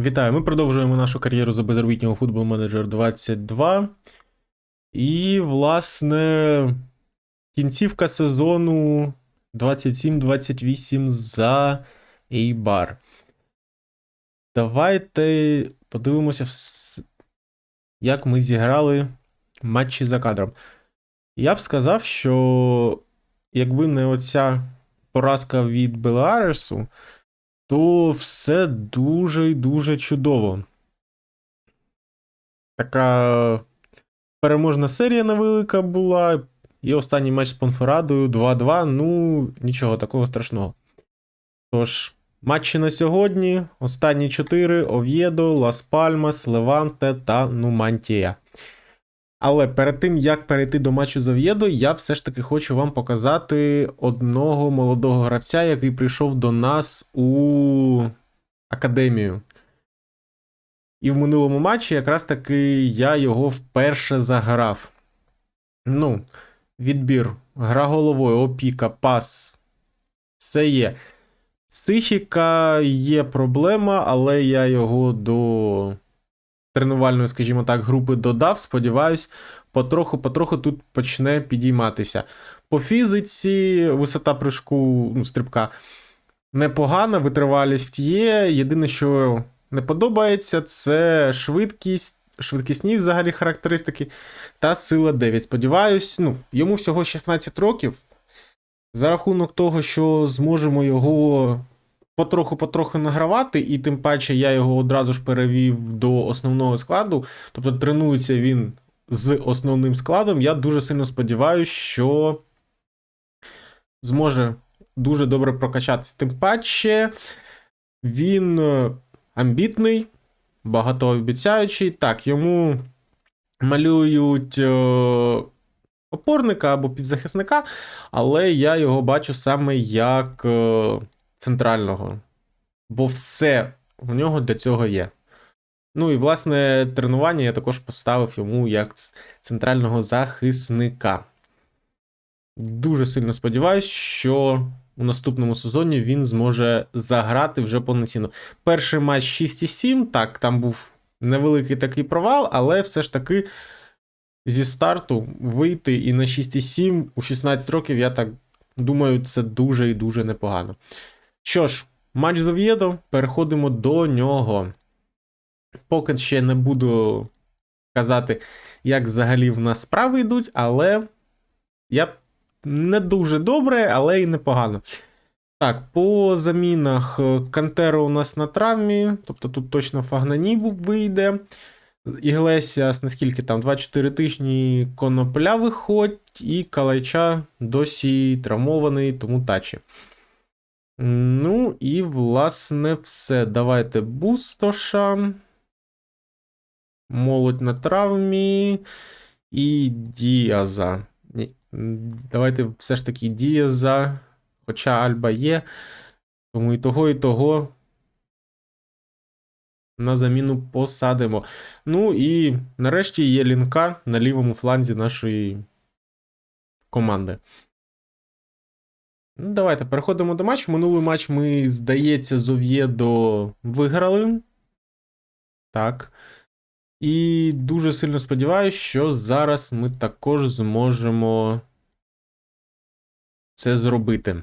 Вітаю! Ми продовжуємо нашу кар'єру за безробітнього футбол менеджер 22. І, власне, кінцівка сезону 27-28 за Ейбар. Давайте подивимося, як ми зіграли матчі за кадром. Я б сказав, що якби не оця поразка від Беларесу, то все дуже і дуже чудово. Така переможна серія невелика була. І останній матч з Понферадою 2-2. Ну, нічого такого страшного. Тож, матчі на сьогодні. Останні 4: Ов'єдо, Лас Пальмас, Леванте та Нумантія. Але перед тим, як перейти до матчу з Ов'єдо, я все ж таки хочу вам показати одного молодого гравця, який прийшов до нас у академію. І в минулому матчі якраз таки я його вперше заграв. Ну, відбір, гра головою, опіка, пас. Все є. Психіка є проблема, але я його до тренувальної, скажімо так, групи додав. Сподіваюсь, потроху-потроху тут почне підійматися. По фізиці, висота прыжку, ну, стрибка непогана, витривалість є. Єдине, що не подобається, це швидкість, швидкісні взагалі характеристики та сила 9. Сподіваюсь, ну, йому всього 16 років. За рахунок того, що зможемо його потроху-потроху награвати, і тим паче я його одразу ж перевів до основного складу. Тобто тренується він з основним складом. Я дуже сильно сподіваюся, що зможе дуже добре прокачатись. Тим паче, він е, амбітний, багатообіцяючий. Так, йому малюють е, опорника або півзахисника, але я його бачу саме як е, центрального. Бо все у нього для цього є. Ну і власне тренування я також поставив йому як центрального захисника. Дуже сильно сподіваюся, що у наступному сезоні він зможе заграти вже повноцінно. Перший матч 6,7. Так, там був невеликий такий провал, але все ж таки зі старту вийти і на 6,7 у 16 років, я так думаю, це дуже і дуже непогано. Що ж, матч з Ов'єдо, переходимо до нього. Поки ще не буду казати, як взагалі в нас справи йдуть, але я не дуже добре, але і непогано. Так, по замінах е, Кантеро у нас на травмі, тобто тут точно Фагнанібу вийде. Іглесіас, наскільки там 2-4 тижні конопля виходить, і Калайча досі травмований, тому тачі. Ну, і, власне, все. Давайте Бустоша. Молодь на травмі. І Діаза. Давайте все ж таки Діаза. Хоча Альба є. Тому і того, і того. На заміну посадимо. Ну і нарешті є лінка на лівому фланзі нашої команди. Ну, давайте переходимо до матчу. Минулий матч ми, здається, з Ов'єдо виграли. Так. І дуже сильно сподіваюся, що зараз ми також зможемо це зробити.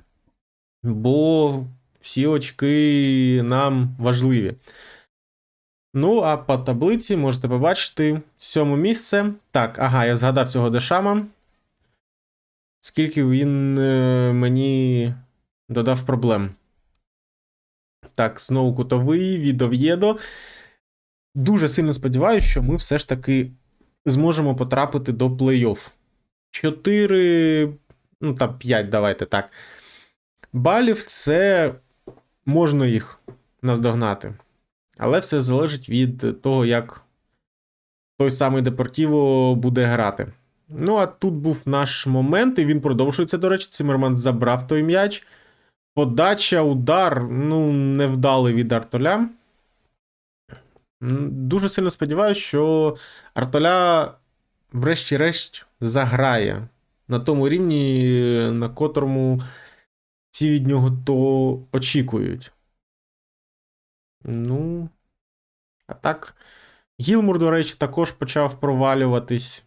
Бо всі очки нам важливі. Ну, а по таблиці можете побачити сьоме місце. Так, ага, я згадав цього Дешама. Скільки він е, мені додав проблем. Так, знову кутовий від Ов'єдо. Дуже сильно сподіваюся, що ми все ж таки зможемо потрапити до плей-офф. 4, ну там 5, давайте так. Балів це можна їх наздогнати. Але все залежить від того, як той самий Депортіво буде грати. Ну, а тут був наш момент, і він продовжується, до речі. Цимерман забрав той м'яч. Подача, удар, ну, невдалий від Артоля. Дуже сильно сподіваюся, що Артоля, врешті-решт, заграє на тому рівні, на котрому всі від нього то очікують. Ну, А так, Гілмур, до речі, також почав провалюватись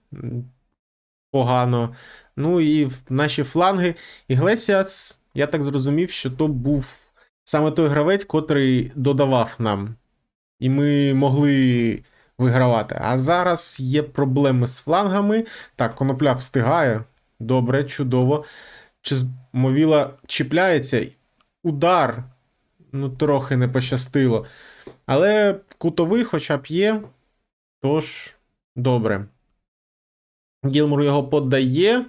погано. Ну і в наші фланги. Іглесіас, я так зрозумів, що то був саме той гравець, котрий додавав нам. І ми могли вигравати. А зараз є проблеми з флангами. Так, конопля встигає. Добре, чудово. Чи Мовіла чіпляється? Удар. Ну, трохи не пощастило. Але кутовий хоча б є. Тож, добре. Гілмур його подає.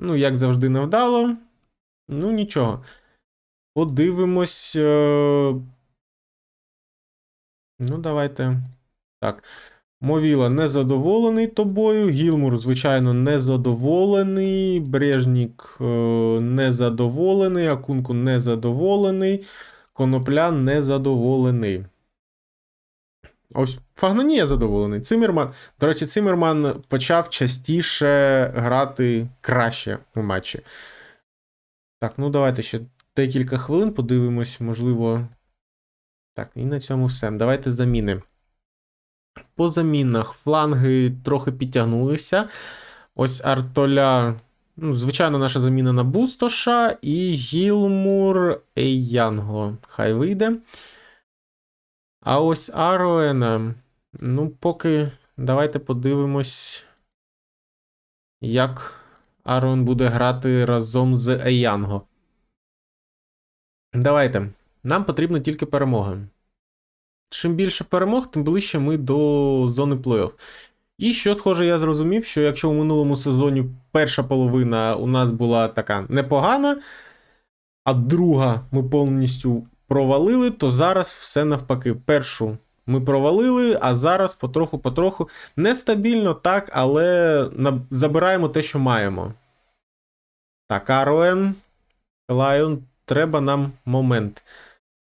Ну, як завжди, невдало. Ну, нічого. Подивимось. е, Ну, давайте. Так. Мовіла незадоволений тобою. Гілмур, звичайно, незадоволений. Брежнік е, незадоволений. Акунку незадоволений. Конопля незадоволений. Ось Фагнанія задоволений. Цимерман. До речі, Цимерман почав частіше грати краще у матчі. Так, ну давайте ще декілька хвилин подивимось, можливо. Так, і на цьому все. Давайте заміни. По замінах фланги трохи підтягнулися. Ось Артоля. Ну, звичайно, наша заміна на Бустоша і Гілмур Ейянго. Хай вийде. А ось Ароена. Ну, поки давайте подивимось, як Ароен буде грати разом з Еянго. Давайте. Нам потрібна тільки перемога. Чим більше перемог, тим ближче ми до зони плей-офф. І що схоже, я зрозумів, що якщо у минулому сезоні перша половина у нас була така непогана, а друга ми повністю провалили, то зараз все навпаки. Першу ми провалили, а зараз потроху-потроху нестабільно, так, але забираємо те, що маємо. Так, Ароен, Лайон, треба нам момент.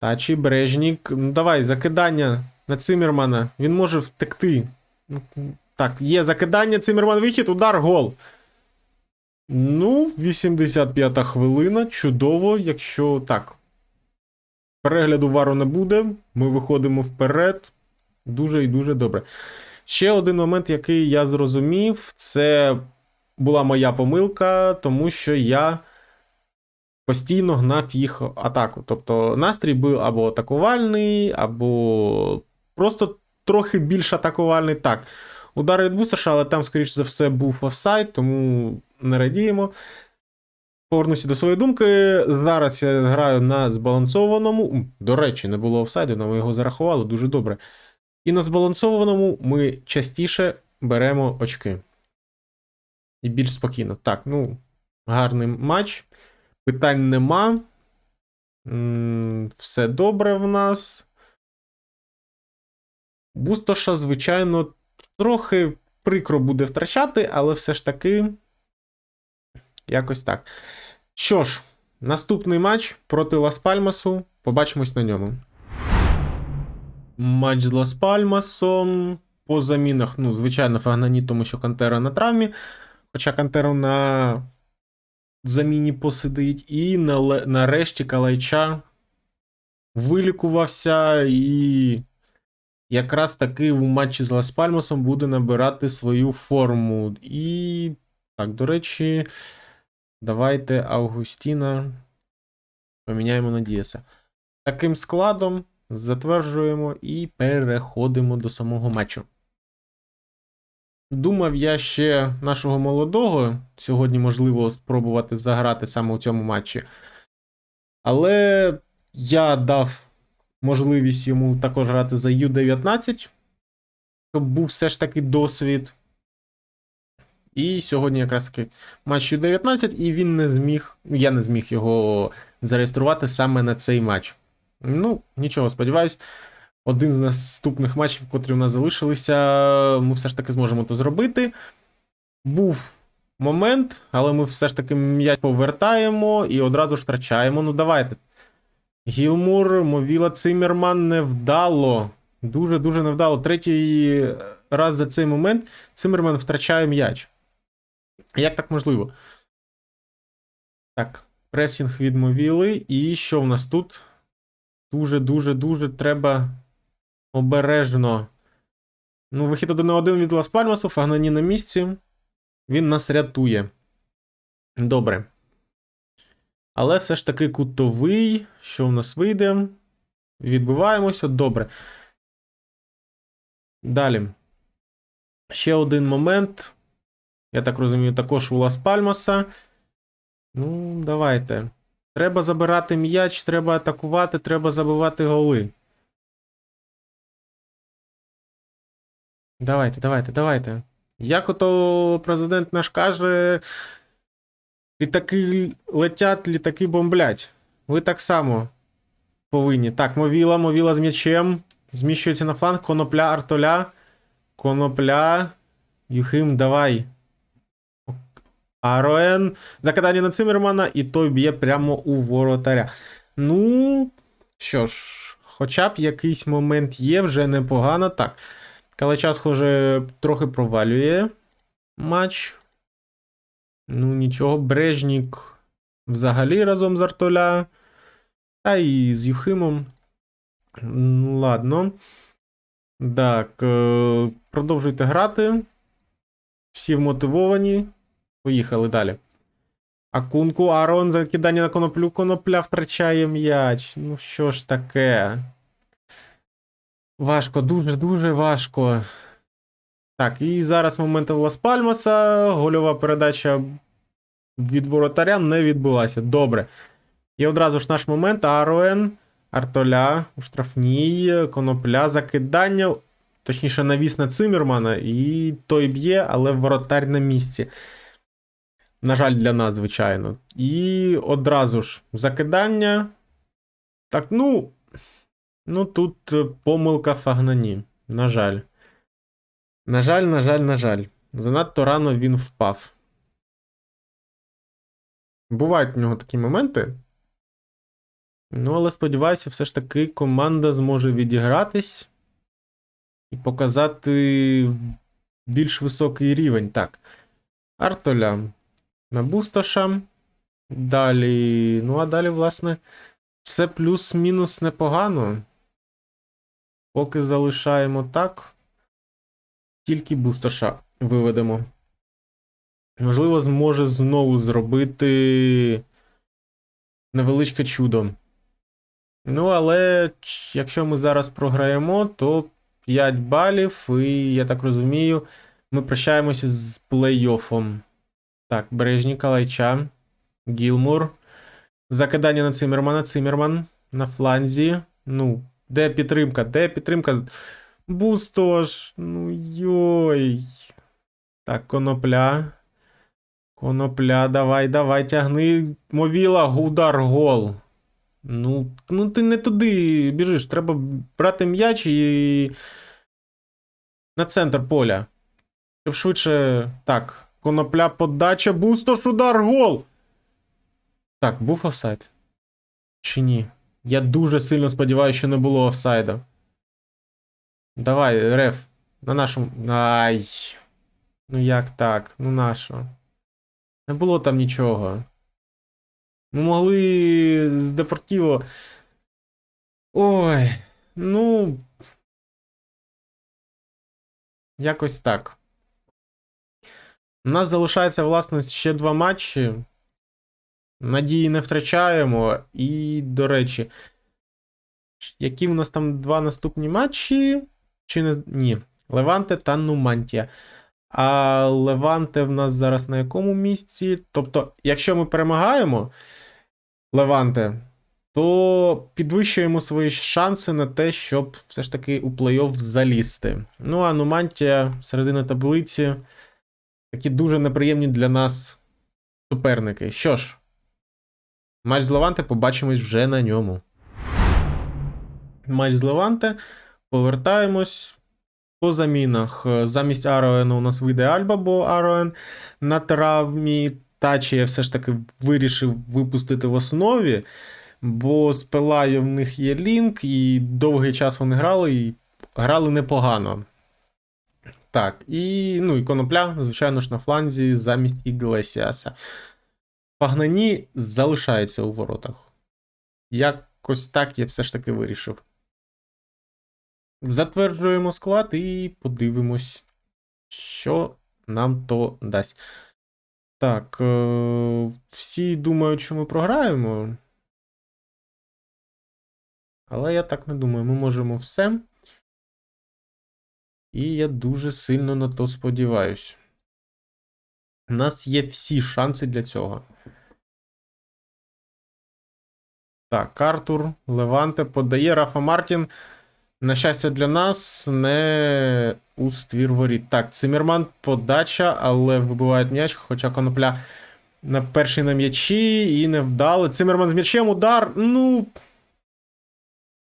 Тачі, Брежнік. Давай, закидання на Цимермана. Він може втекти. Так, є закидання, Цимерман вихід, удар, гол. Ну, 85-та хвилина. Чудово, якщо так. Перегляду вару не буде. Ми виходимо вперед. Дуже і дуже добре. Ще один момент, який я зрозумів, це була моя помилка, тому що я постійно гнав їх атаку. Тобто настрій був або атакувальний, або просто трохи більш атакувальний. Так, удар від Бусаша, але там, скоріш за все, був офсайд, тому не радіємо. Повернуся до своєї думки. Зараз я граю на збалансованому. До речі, не було офсайду, але ми його зарахували дуже добре. І на збалансованому ми частіше беремо очки. І більш спокійно. Так, ну, гарний матч. Питань нема. Все добре в нас. Бустоша, звичайно, трохи прикро буде втрачати, але все ж таки. Якось так. Що ж, наступний матч проти Лас Пальмасу. Побачимось на ньому. Матч з Лас Пальмасом. По замінах, ну, звичайно, Фагнані, тому що Кантера на травмі. Хоча Кантера на заміні посидить. І нарешті Калайча вилікувався і якраз таки у матчі з Лас Пальмасом буде набирати свою форму. І так, до речі, давайте Августіна поміняємо на Дієса. Таким складом затверджуємо і переходимо до самого матчу. Думав я ще нашого молодого сьогодні можливо спробувати заграти саме у цьому матчі. Але я дав можливість йому також грати за Ю-19, щоб був все ж таки досвід. І сьогодні якраз таки матч Ю-19, і він не зміг, я не зміг його зареєструвати саме на цей матч. Ну, нічого, сподіваюсь, один з наступних матчів, котрі у нас залишилися, ми все ж таки зможемо то зробити. Був момент, але ми все ж таки м'яч повертаємо і одразу ж втрачаємо. Ну, давайте. Гілмур, Мовіла Циммерман невдало. Дуже-дуже невдало. Третій раз за цей момент Циммерман втрачає м'яч. Як так можливо? Так, пресінг від Мовіли. І що в нас тут? Дуже-дуже-дуже треба Обережно. Ну, вихід один на один від Лас Пальмасу, Фагнані на місці. Він нас рятує. Добре. Але все ж таки кутовий. Що в нас вийде? Відбиваємося. Добре. Далі. Ще один момент. Я так розумію, також у Лас Пальмаса. Ну, давайте. Треба забирати м'яч, треба атакувати, треба забивати голи. Давайте, давайте, давайте. Як ото президент наш каже, літаки летять, літаки бомблять. Ви так само повинні. Так, Мовіла, Мовіла з м'ячем. Зміщується на фланг. Конопля, Артоля. Конопля. Юхим, давай. Ароен. Закидання на Цимермана, і той б'є прямо у воротаря. Ну, що ж, хоча б якийсь момент є, вже непогано. Так. Калача, схоже, трохи провалює матч. Ну, нічого, Брежнік взагалі разом з Артоля. Та і з Юхимом. Ладно. Так, е, продовжуйте грати. Всі вмотивовані. Поїхали далі. Акунку, Арон, закидання на коноплю, конопля втрачає м'яч. Ну що ж таке? Важко, дуже-дуже важко. Так, і зараз момент Лас Пальмаса. Гольова передача від воротаря не відбулася. Добре. І одразу ж наш момент. Ароен, Артоля у штрафній, конопля, закидання. Точніше, навіс на Циммермана, і той б'є, але воротар на місці. На жаль, для нас, звичайно. І одразу ж закидання. Так, ну. Ну, тут е, помилка Фагнані. На жаль. На жаль, на жаль, на жаль. Занадто рано він впав. Бувають у нього такі моменти. Ну, але сподіваюся, все ж таки команда зможе відігратись і показати більш високий рівень. Так. Артоля на Бустоша. Далі. Ну, а далі, власне, все плюс-мінус непогано. Поки залишаємо так. Тільки Бустоша виведемо. Можливо, зможе знову зробити невеличке чудо. Ну, але якщо ми зараз програємо, то 5 балів, і я так розумію, ми прощаємося з плей-оффом. Так, Бережні Калайча, Гілмур. Закидання на Циммермана. Циммерман на фланзі. Ну, де підтримка? Де підтримка? Бустож. Ну йой. Так, конопля. Конопля, давай, давай, тягни. Мовіла, удар, гол. Ну, ну ти не туди біжиш. Треба брати м'яч і. На центр поля. Щоб швидше. Так. Конопля подача, бустош, удар, гол. Так, був офсайд? Чи ні? Я дуже сильно сподіваюся, що не було офсайду. Давай, реф. На нашому. Ай. Ну як так? Ну нащо? Не було там нічого. Ми могли з Депортіво. Ой. Ну. Якось так. У нас залишається, власне, ще два матчі. Надії не втрачаємо. І, до речі, які в нас там два наступні матчі? Чи не. Ні. Леванте та Нумантія. А Леванте в нас зараз на якому місці? Тобто, якщо ми перемагаємо Леванте, то підвищуємо свої шанси на те, щоб все ж таки у плей-офф залізти. Ну, а Нумантія, середина таблиці. Такі дуже неприємні для нас суперники. Що ж, матч з Леванте побачимось вже на ньому. Матч з Леванте. Повертаємось по замінах. Замість Ароена у нас вийде Альба, бо Ароен на травмі. Тачі я все ж таки вирішив випустити в основі, бо з Пелаю в них є лінк, і довгий час вони грали, і грали непогано. Так, і ну, і конопля, звичайно ж, на фланзі замість Іглесіаса. Пагнані залишається у воротах. Якось так я все ж таки вирішив. Затверджуємо склад і подивимось, що нам то дасть. Так, е- всі думають, що ми програємо. Але я так не думаю, ми можемо все. І я дуже сильно на то сподіваюсь. У нас є всі шанси для цього. Так, Артур, Леванте подає Рафа Мартін. На щастя, для нас не у ствір воріт. Так, Цимерман подача, але вибиває м'яч, хоча конопля на перший на м'ячі і не вдало. Цимерман з м'ячем, удар. Ну.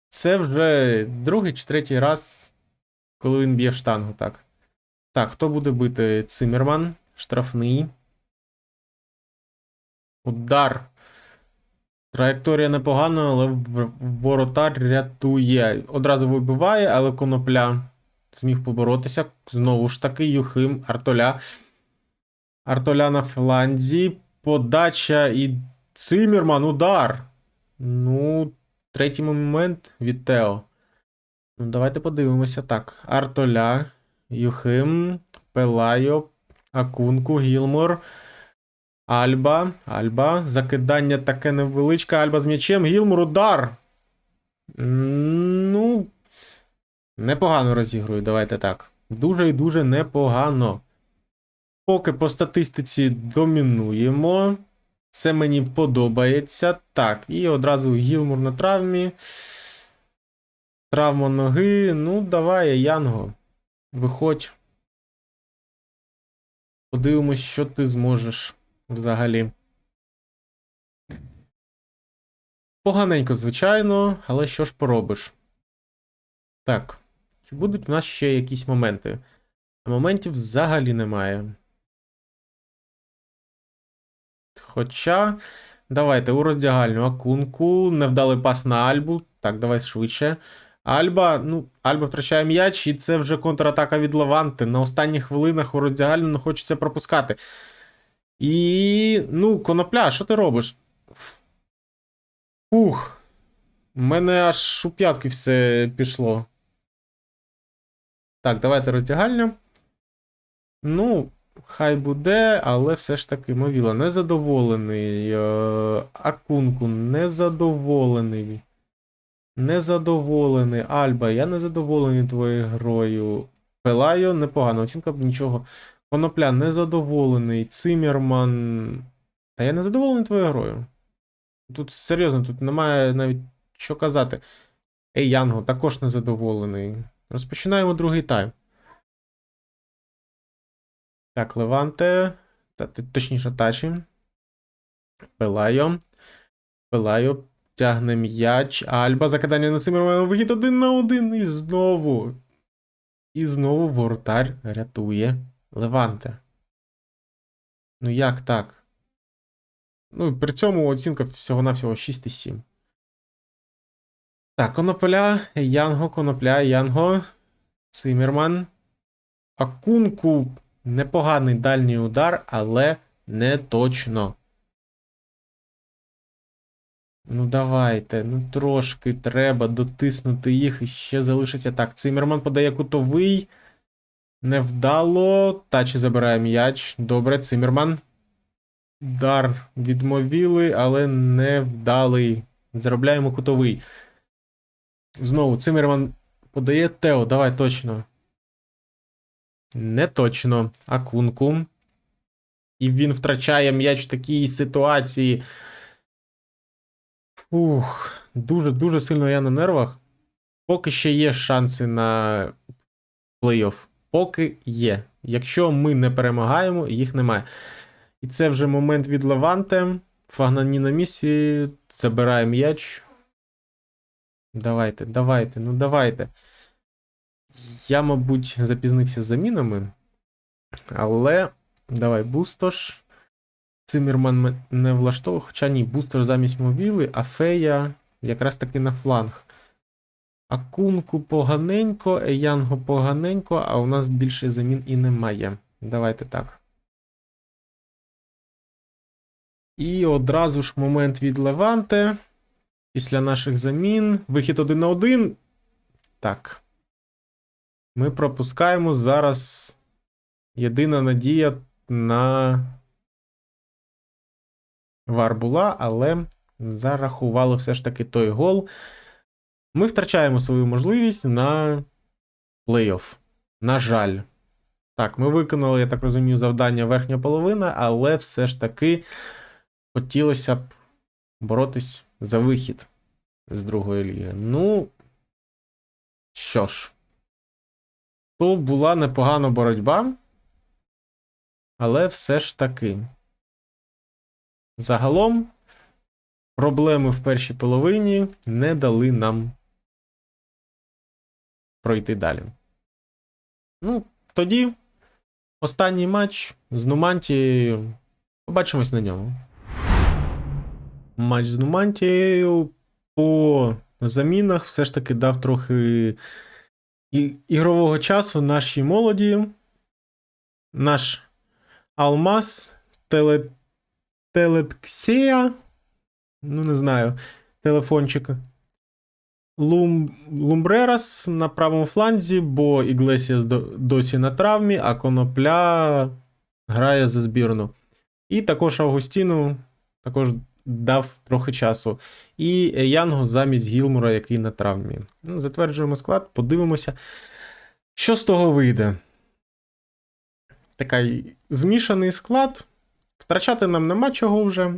Це вже другий чи третій раз, коли він б'є в штангу, так. Так, хто буде бити? Цимерман, штрафний. Удар. Траєкторія непогана, але воротар рятує. Одразу вибиває, але конопля зміг поборотися. Знову ж таки, Юхим, Артоля. Артоля на фланзі. Подача і Цимірман, удар. Ну, третій момент від Тео. Ну, давайте подивимося. Так. Артоля, Юхим, Пелайо, Акунку, Гілмор. Альба. Альба. Закидання таке невеличке. Альба з м'ячем. Гілмор удар. Ну. Непогано розігрую, давайте так. Дуже і дуже непогано. Поки по статистиці домінуємо. Це мені подобається. Так, і одразу Гілмур на травмі. Травма ноги. Ну, давай, Янго. Виходь. Подивимось, що ти зможеш взагалі. Поганенько, звичайно, але що ж поробиш? Так. Чи будуть в нас ще якісь моменти? Моментів взагалі немає. Хоча. Давайте у роздягальню Акунку. Невдалий пас на Альбу. Так, давай швидше. Альба, ну, Альба втрачає м'яч, і це вже контратака від Леванти. На останніх хвилинах у роздягальню не хочеться пропускати. І. Ну, конопля, що ти робиш? Ух. У мене аж у п'ятки все пішло. Так, давайте роздягальню. Ну, хай буде, але все ж таки Мовіла незадоволений. Е, Акунку незадоволений. Незадоволений. Альба, я незадоволений твоєю грою. Пелайо непогано, оцінка б нічого. Конопля незадоволений. Цимерман. Та я не задоволений твоєю грою. Тут серйозно, тут немає навіть що казати. Ей, Янго, також незадоволений. Розпочинаємо другий тайм. Так, Леванте. Та, точніше, Тачі. Пелайо. Пелайо тягне м'яч. Альба закидання на Цимермана. Вихід один на один. І знову. І знову воротар рятує Леванте. Ну як так? Ну, при цьому оцінка всього-навсього 6,7. Так, Конопля, Янго, Конопля, Янго, Цимерман. Акунку. Непоганий дальній удар, але не точно. Ну, давайте. Ну, трошки треба дотиснути їх і ще залишиться. Так, Цимерман подає кутовий. Невдало. Тачі забирає м'яч. Добре, Цимерман. Удар відмовіли, але невдалий. Заробляємо кутовий. Знову Цимерман подає Тео. Давай точно. Не точно. Акунку. І він втрачає м'яч в такій ситуації. Ух, дуже-дуже сильно я на нервах. Поки ще є шанси на плей-офф. Поки є. Якщо ми не перемагаємо, їх немає. І це вже момент від Леванте. Фагнані на місці. Забирає м'яч. Давайте, давайте, ну давайте. Я, мабуть, запізнився з замінами. Але. Давай, Бустош. Цимірман ме- не влаштовує. Хоча ні, Бустош замість мовіли, а Фея якраз таки на фланг. Акунку поганенько, Еянго поганенько, а у нас більше замін і немає. Давайте так. І одразу ж момент від Леванте. Після наших замін. Вихід один на один. Так. Ми пропускаємо зараз єдина надія на вар була, але зарахували все ж таки той гол. Ми втрачаємо свою можливість на плей-офф. На жаль. Так, ми виконали, я так розумію, завдання верхня половина, але все ж таки хотілося б боротись за вихід з другої ліги. Ну, що ж, то була непогана боротьба, але все ж таки. Загалом, проблеми в першій половині не дали нам пройти далі. Ну, тоді останній матч з Нумантією. Побачимось на ньому. Матч з Нумантією по замінах все ж таки дав трохи ігрового часу нашій молоді. Наш Алмаз, теле, Телетксія, ну не знаю, телефончик. Лум, Лумбрерас на правому фланзі, бо Іглесіас досі на травмі, а Конопля грає за збірну. І також Августіну також дав трохи часу. І Янгу замість Гілмура, який на травмі. Ну, затверджуємо склад, подивимося, що з того вийде. Такий змішаний склад. Втрачати нам нема чого вже.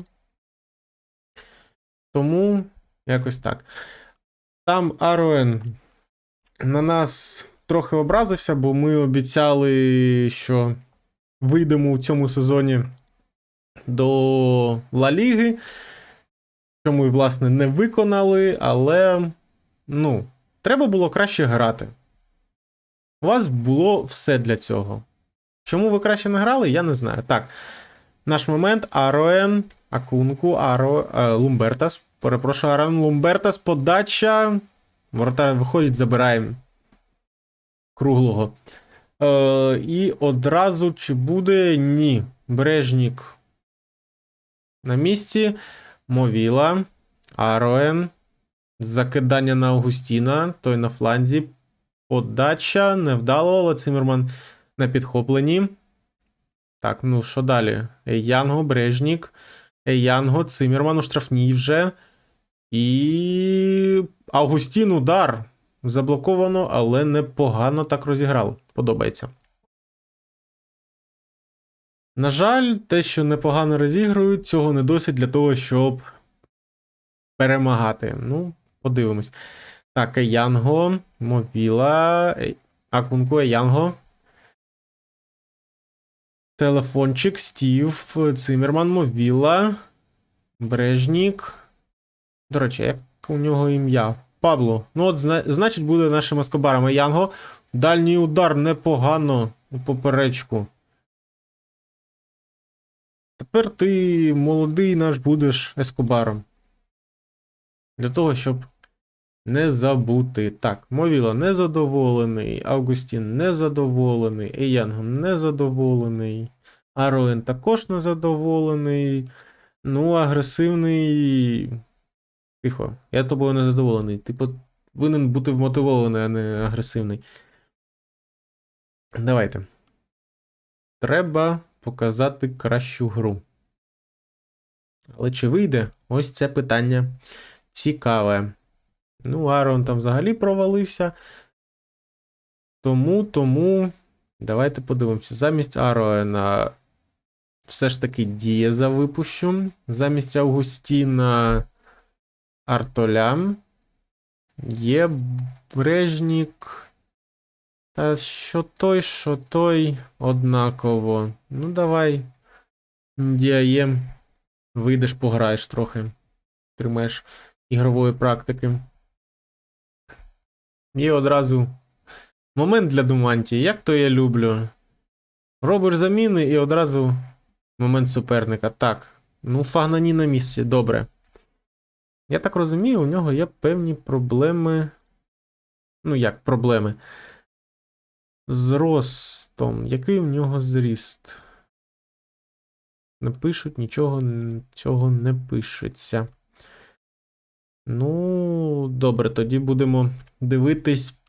Тому якось так. Там Аруен на нас трохи образився, бо ми обіцяли, що вийдемо у цьому сезоні до Ла Ліги. Що ми, власне, не виконали, але ну, треба було краще грати. У вас було все для цього. Чому ви краще не грали, я не знаю. Так, наш момент Ароен, Акунку, Аро, е, Лумбертас. Перепрошую, Аран Лумбертас, подача. Воротар виходить, забираємо круглого. Е, і одразу чи буде? Ні. Брежнік на місці. Мовіла. Ароен. Закидання на Августіна. Той на фланзі. Подача. Невдало, але на підхопленні. Так, ну що далі? Янго, Брежнік. Янго, Цимерман у штрафній вже. І. Августін удар. Заблоковано, але непогано так розіграли. Подобається. На жаль, те, що непогано розігрують, цього не досить для того, щоб перемагати. Ну, подивимось. Так, Янго, Мовіла, Ей- Акунку, Янго. Телефончик, Стів, Цимерман, Мовіла, Брежнік. До речі, як у нього ім'я? Пабло. Ну, от, зна- значить, буде нашим Ескобаром. Янго. Дальній удар непогано у поперечку. Тепер ти молодий наш будеш Ескобаром. Для того, щоб не забути. Так, Мовіла незадоволений, Августін незадоволений, Еянго незадоволений, Ароен також незадоволений. Ну, агресивний. Тихо, я тобою не задоволений. Ти повинен бути вмотивований, а не агресивний. Давайте. Треба показати кращу гру. Але чи вийде? Ось це питання цікаве. Ну, Арон там взагалі провалився. Тому, тому. Давайте подивимося. Замість Ароена все ж таки Дієза випущу. Замість Августіна Артоля. Є Брежнік. Та що той, що той однаково. Ну, давай. Діаєм. Вийдеш, пограєш трохи. Тримаєш ігрової практики. І одразу момент для Думанті. Як то я люблю. Робиш заміни і одразу момент суперника. Так. Ну, Фагнані на місці, добре. Я так розумію, у нього є певні проблеми. Ну, як проблеми? З ростом. Який у нього зріст? Не пишуть, нічого цього не пишеться. Ну, добре, тоді будемо дивитись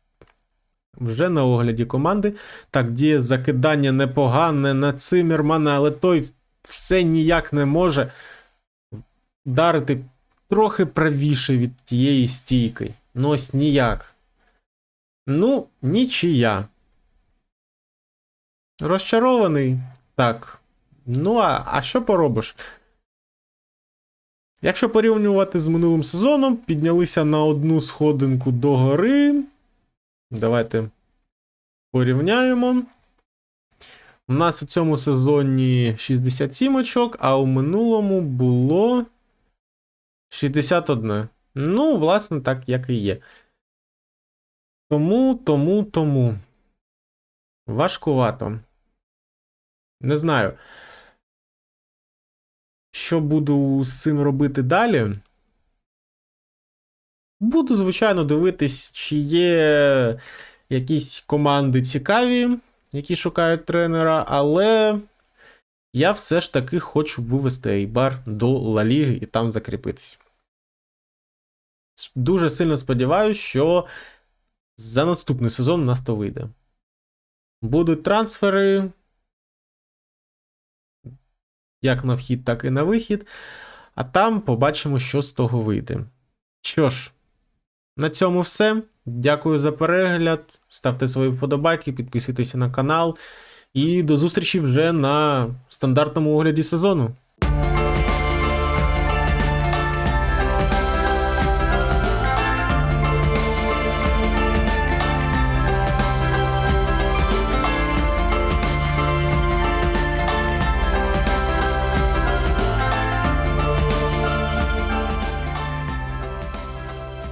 вже на огляді команди. Так, діє закидання непогане на Циммермана, але той все ніяк не може вдарити трохи правіше від тієї стійки. Ну ось ніяк. Ну, нічия. Розчарований. Так. Ну, а, а що поробиш? Якщо порівнювати з минулим сезоном, піднялися на одну сходинку до гори. Давайте порівняємо. У нас у цьому сезоні 67 очок, а у минулому було 61. Ну, власне, так, як і є. Тому, тому, тому. Важкувато. Не знаю. Що буду з цим робити далі? Буду, звичайно, дивитись, чи є якісь команди цікаві, які шукають тренера, але я все ж таки хочу вивести Ейбар до Ла Ліги і там закріпитись. Дуже сильно сподіваюся, що за наступний сезон у нас то вийде. Будуть трансфери. Як на вхід, так і на вихід. А там побачимо, що з того вийде. Що ж, на цьому все. Дякую за перегляд. Ставте свої вподобайки, підписуйтеся на канал. І до зустрічі вже на стандартному огляді сезону.